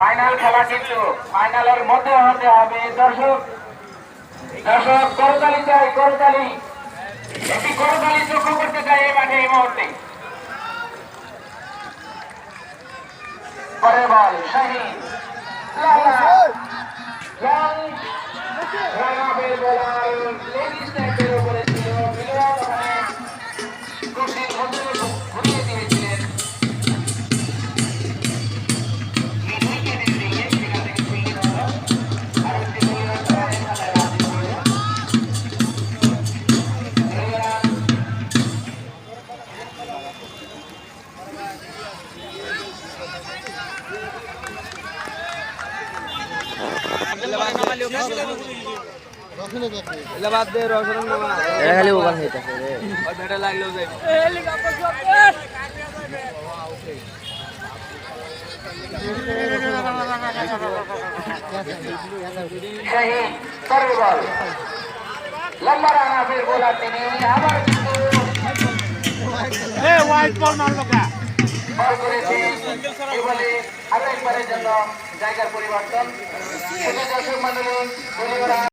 Final খেলা কিন্তু ফাইনালের মধ্যে হতে হবে। দর্শক দর্শক, করতালি চাই, করতালি। একটি করতালি চক্ষু করতে চাই এই মাঠে এই মুহূর্তে। পরে বল, শাহিন। লালা। লং খালি ওভার হইতাছে রে ব্যাটা লাগলেও যাই লম্বা রানা বোলার তিনি আবার কিন্তু বল করেছে বলে আরও একবারের জন্য জায়গার পরিবর্তন।